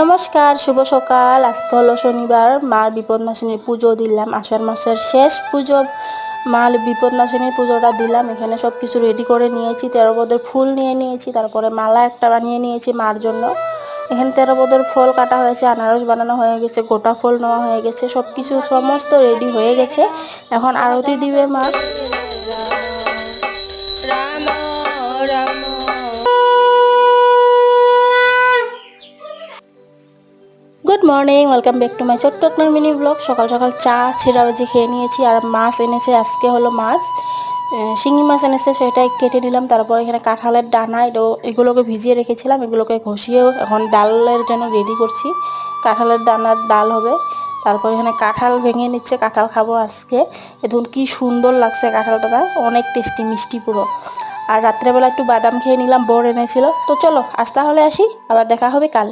নমস্কার, শুভ সকাল। আজকে হলো শনিবার, মার বিপদনাশিনীর পুজো দিলাম। আষাঢ় মাসের শেষ পুজো, মার বিপদনাশিনীর পুজোটা দিলাম। এখানে সব কিছু রেডি করে নিয়েছি। তেরো পদের ফুল নিয়ে নিয়েছি, তারপরে মালা একটা বানিয়ে নিয়েছি মার জন্য। এখানে তেরো পদের ফল কাটা হয়েছে, আনারস বানানো হয়ে গেছে, গোটা ফল নেওয়া হয়ে গেছে সব কিছু সমস্ত রেডি হয়ে গেছে। এখন আরতি দিবে মা good morning welcome back to my ছোট্ট একটা মিনি ব্লগ সকাল সকাল চা ছিঁড়াবাজি খেয়ে নিয়েছি আর মাছ এনেছে, আজকে হলো মাছ। শিঙি মাছ এনেছে, সেটাই কেটে নিলাম। তারপর এখানে কাঁঠালের ডানা এটাও এগুলোকে ভিজিয়ে রেখেছিলাম। এগুলোকে ঘষিয়েও এখন ডালের জন্য রেডি করছি। কাঁঠালের দানার ডাল হবে। তারপর এখানে কাঁঠাল ভেঙে নিচ্ছে, কাঁঠাল খাব আজকে। এখন কি সুন্দর লাগছে কাঁঠালটা অনেক টেস্টি মিষ্টি পুরো। আর রাত্রেবেলা একটু বাদাম খেয়ে নিলাম, বোর এনেছিল। তো চলো, আজ তাহলে আসি, আবার দেখা হবে কাল।